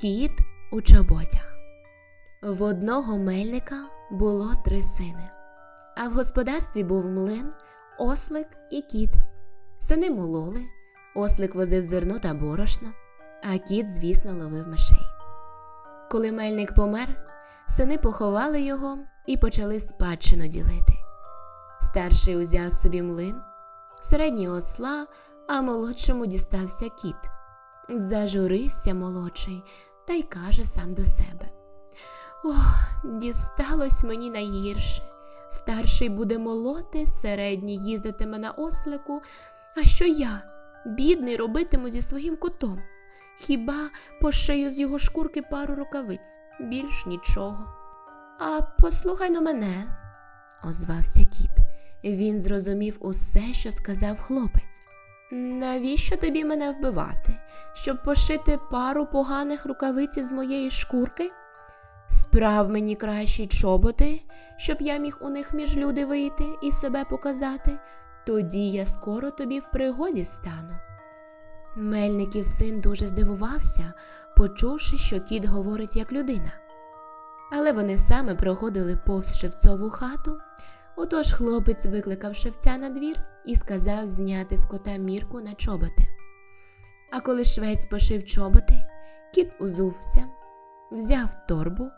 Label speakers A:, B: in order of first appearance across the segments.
A: Кіт у чоботях. В одного мельника було три сини, а в господарстві був млин, ослик і кіт. Сини мололи, ослик возив зерно та борошно, а кіт, звісно, ловив мишей. Коли мельник помер, сини поховали його і почали спадщину ділити. Старший узяв собі млин, середній осла, а молодшому дістався кіт. Зажурився молодший та й каже сам до себе: Ох, дісталось мені найгірше. Старший буде молоти, середній їздитиме на ослику, а що я, бідний, робитиму зі своїм котом? Хіба пошию з його шкурки пару рукавиць, більш нічого. А послухай на мене, озвався кіт. Він зрозумів усе, що сказав хлопець. Навіщо тобі мене вбивати? Щоб пошити пару поганих рукавиць з моєї шкурки? Справ мені кращі чоботи, щоб я міг у них між люди вийти і себе показати, тоді я скоро тобі в пригоді стану. Мельників син дуже здивувався, почувши, що кіт говорить як людина. Але вони саме проходили повз шевцову хату. Отож хлопець викликав шевця на двір і сказав зняти з кота мірку на чоботи. А коли швець пошив чоботи, кіт узувся, взяв торбу,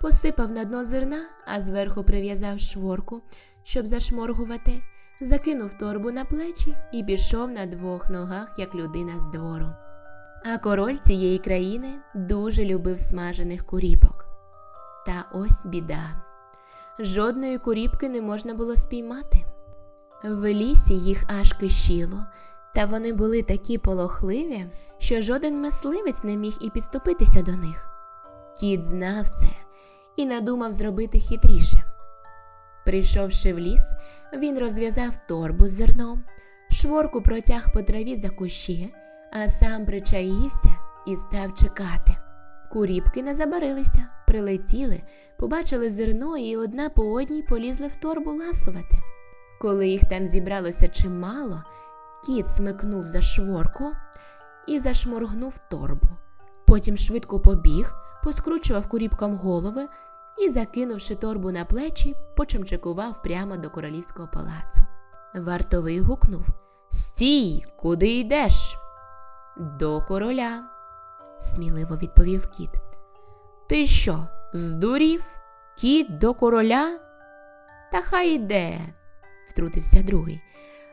A: посипав на дно зерна, а зверху прив'язав шворку, щоб зашморгувати, закинув торбу на плечі і пішов на двох ногах, як людина з двору. А король цієї країни дуже любив смажених куріпок. Та ось біда. Жодної куріпки не можна було спіймати. В лісі їх аж кишіло, та вони були такі полохливі, що жоден мисливець не міг і підступитися до них. Кіт знав це і надумав зробити хитріше. Прийшовши в ліс, він розв'язав торбу з зерном, шворку протяг по траві за кущі, а сам причаївся і став чекати. Куріпки не забарилися, прилетіли, побачили зерно і одна по одній полізли в торбу ласувати. Коли їх там зібралося чимало, кіт смикнув за шворку і зашморгнув торбу. Потім швидко побіг, поскручував куріпкам голови і, закинувши торбу на плечі, почимчикував прямо до королівського палацу. Вартовий гукнув Стій, куди йдеш? До короля, сміливо відповів кіт. Ти що, здурів? Кіт до короля? Та хай іде, втрутився другий.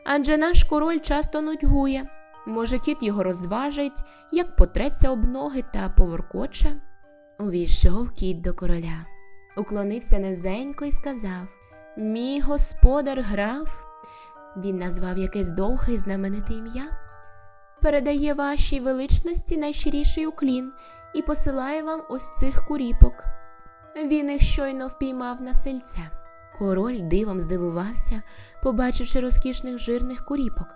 A: Адже наш король часто нудьгує. Може, кіт його розважить, як потреться об ноги та поворкоче. Увійшов кіт до короля, уклонився низенько і сказав Мій господар граф, він назвав якесь довге і знамените ім'я, передає вашій величності найщиріший уклін і посилає вам ось цих куріпок. Він їх щойно впіймав на сельця. Король дивом здивувався, побачивши розкішних жирних куріпок.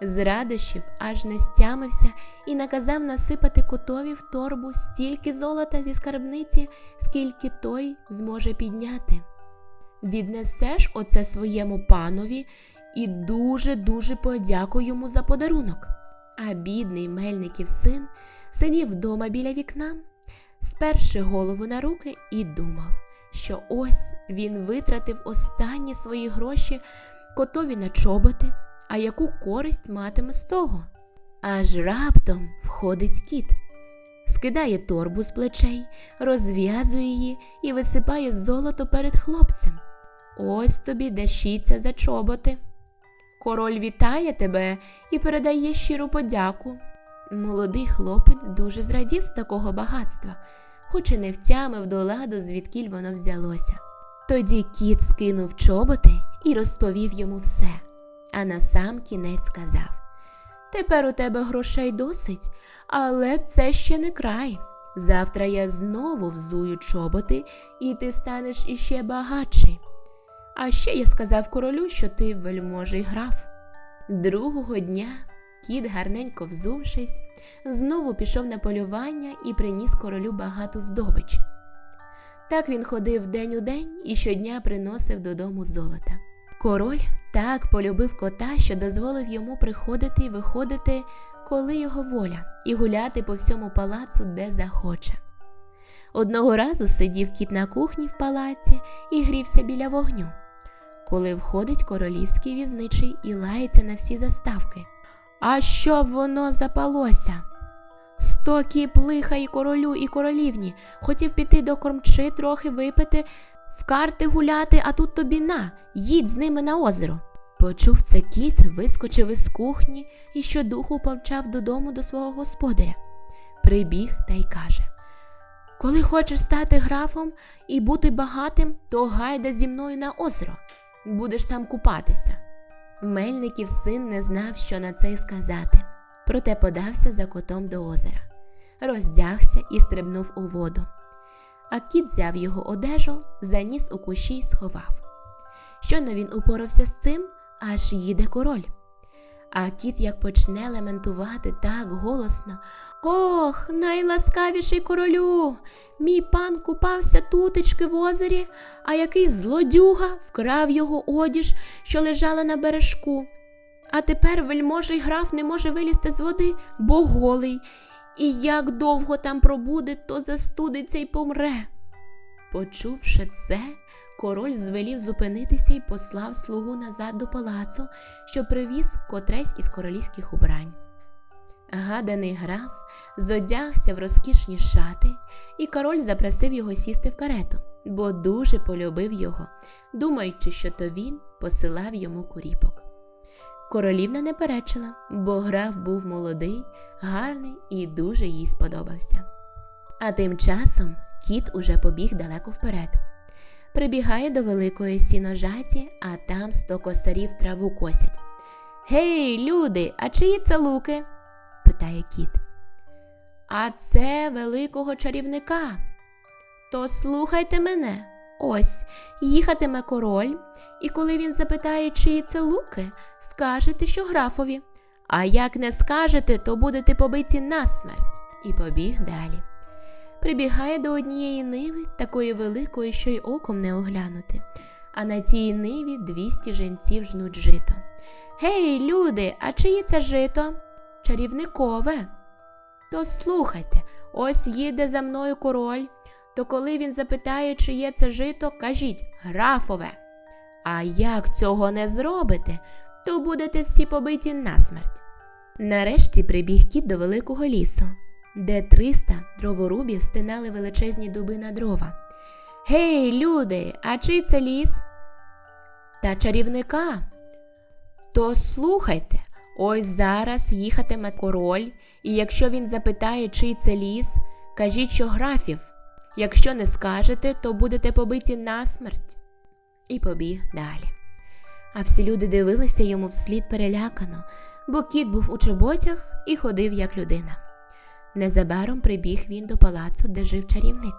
A: З радощів аж не стямився і наказав насипати котові в торбу стільки золота зі скарбниці, скільки той зможе підняти. Віднесеш оце своєму панові і дуже-дуже подякуй йому за подарунок. А бідний мельників син сидів вдома біля вікна, сперши голову на руки і думав, що ось він витратив останні свої гроші котові на чоботи, а яку користь матиме з того. Аж раптом входить кіт, скидає торбу з плечей, розв'язує її і висипає золото перед хлопцем. Ось тобі дещиця за чоботи. Король вітає тебе і передає щиру подяку. Молодий хлопець дуже зрадів з такого багатства, хоч і не втямив до ладу, звідкіль воно взялося. Тоді кіт скинув чоботи і розповів йому все, а на сам кінець сказав Тепер у тебе грошей досить, але це ще не край. Завтра я знову взую чоботи, і ти станеш іще багатший. А ще я сказав королю, що ти вельможий граф. Другого дня кіт, гарненько взувшись, знову пішов на полювання і приніс королю багату здобич. Так він ходив день у день і щодня приносив додому золота. Король так полюбив кота, що дозволив йому приходити і виходити, коли його воля, і гуляти по всьому палацу, де захоче. Одного разу сидів кіт на кухні в палаці і грівся біля вогню, коли входить королівський візничий і лається на всі заставки. А щоб воно запалося. Сто кіп лиха королю, і королівні. Хотів піти до кормчи, трохи випити, в карти гуляти, а тут тобі на, їдь з ними на озеро. Почув це кіт, вискочив із кухні і щодуху помчав додому до свого господаря. Прибіг та й каже: Коли хочеш стати графом і бути багатим, то гайда зі мною на озеро. Будеш там купатися. Мельників син не знав, що на це й сказати, проте подався за котом до озера, роздягся і стрибнув у воду. А кіт взяв його одежу, заніс у кущі й сховав. Щойно він упорався з цим, аж їде король. А кіт як почне лементувати так голосно. Ох, найласкавіший королю! Мій пан купався тутечки в озері, а якийсь злодюга вкрав його одіж, що лежала на бережку. А тепер вельможий граф не може вилізти з води, бо голий, і як довго там пробуде, то застудиться й помре. Почувши це, король звелів зупинитися і послав слугу назад до палацу, що привіз котресь із королівських убрань. Гаданий граф зодягся в розкішні шати, і король запросив його сісти в карету, бо дуже полюбив його, думаючи, що то він посилав йому куріпок. Королівна не перечила, бо граф був молодий, гарний і дуже їй сподобався. А тим часом кіт уже побіг далеко вперед. Прибігає до великої сіножаті, а там сто косарів траву косять. Гей, люди, а чиї це луки? питає кіт. А це великого чарівника. То слухайте мене. Ось їхатиме король, і коли він запитає, чиї це луки, скажете, що графові. А як не скажете, то будете побиті насмерть. І побіг далі. Прибігає до однієї ниви, такої великої, що й оком не оглянути, а на тій ниві двісті женців жнуть жито. Гей, люди, а чиє це жито? Чарівникове. То слухайте, ось їде за мною король, то коли він запитає, чиє це жито, кажіть графове. А як цього не зробите, то будете всі побиті насмерть. Нарешті прибіг кіт до великого лісу, де триста дроворубів стинали величезні дуби на дрова. Гей, люди, а чий це ліс? Та чарівника. То слухайте, ось зараз їхатиме король, і якщо він запитає, чий це ліс, кажіть, що графів. Якщо не скажете, то будете побиті насмерть. І побіг далі. А всі люди дивилися йому вслід перелякано, бо кіт був у чоботях і ходив як людина. Незабаром прибіг він до палацу, де жив чарівник.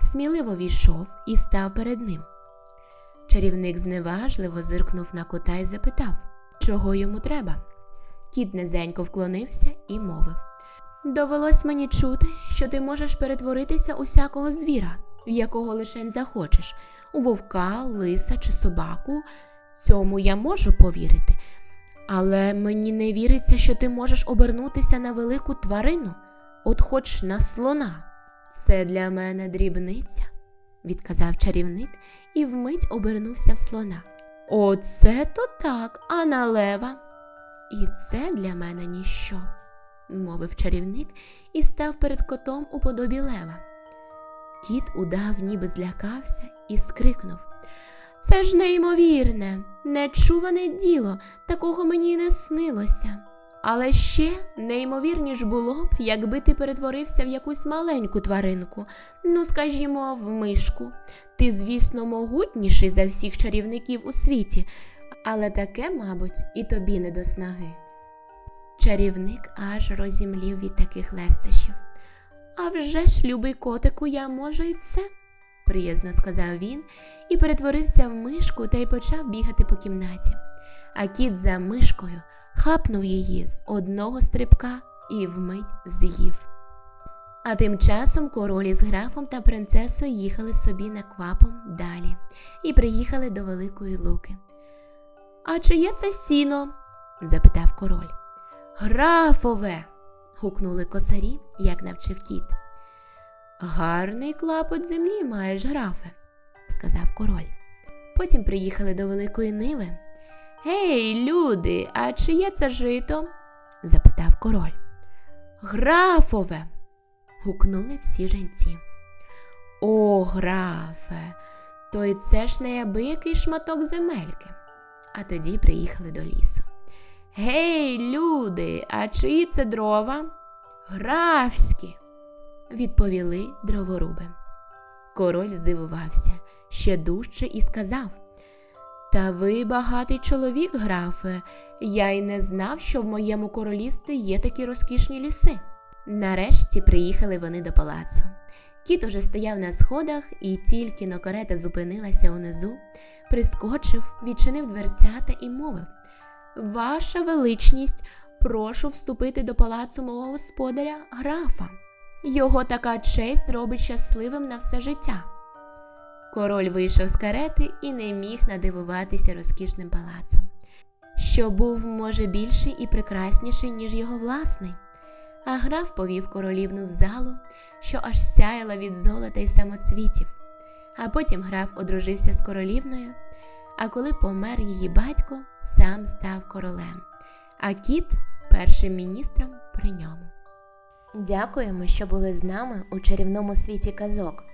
A: Сміливо війшов і став перед ним. Чарівник зневажливо зиркнув на кота і запитав, чого йому треба. Кіт низенько вклонився і мовив Довелось мені чути, що ти можеш перетворитися у всякого звіра, в якого лишень захочеш, у вовка, лиса чи собаку. Цьому я можу повірити. Але мені не віриться, що ти можеш обернутися на велику тварину, от хоч на слона. Це для мене дрібниця, відказав чарівник і вмить обернувся в слона. Оце то так, а на лева. І це для мене ніщо, мовив чарівник і став перед котом у подобі лева. Кіт удав, ніби злякався, і скрикнув Це ж неймовірне, нечуване діло, такого мені й не снилося. Але ще неймовірніш було б, якби ти перетворився в якусь маленьку тваринку, ну, скажімо, в мишку. Ти, звісно, могутніший за всіх чарівників у світі, але таке, мабуть, і тобі не до снаги. Чарівник аж розімлів від таких лестощів. А вже ж, любий котику, я можу і це, приязно сказав він і перетворився в мишку та й почав бігати по кімнаті. А кіт за мишкою хапнув її з одного стрибка і вмить з'їв. А тим часом король із графом та принцесою їхали собі наквапом далі і приїхали до Великої Луки. А чи є це сіно? запитав король. Графове. гукнули косарі, як навчив кіт. Гарний клапот землі маєш, графе, сказав король. Потім приїхали до великої ниви. Гей, люди, а чиє це жито? запитав король. Графове. гукнули всі жінці. О, графе, то й це ж неабиякий шматок земельки. А тоді приїхали до лісу. Гей, люди, а чиї це дрова? Графські, відповіли дроворуби. Король здивувався ще дужче і сказав Та ви багатий чоловік, графе, я й не знав, що в моєму королівстві є такі розкішні ліси. Нарешті приїхали вони до палацу. Кіт уже стояв на сходах, і тільки но карета зупинилася унизу, прискочив, відчинив дверцята і мовив Ваша величність, прошу вступити до палацу мого господаря графа. Його така честь робить щасливим на все життя. Король вийшов з карети і не міг надивуватися розкішним палацом, що був, може, більший і прекрасніший, ніж його власний. А граф повів королівну в залу, що аж сяяла від золота й самоцвітів. А потім граф одружився з королівною, а коли помер її батько, сам став королем, а кіт першим міністром при ньому. Дякуємо, що були з нами у чарівному світі казок.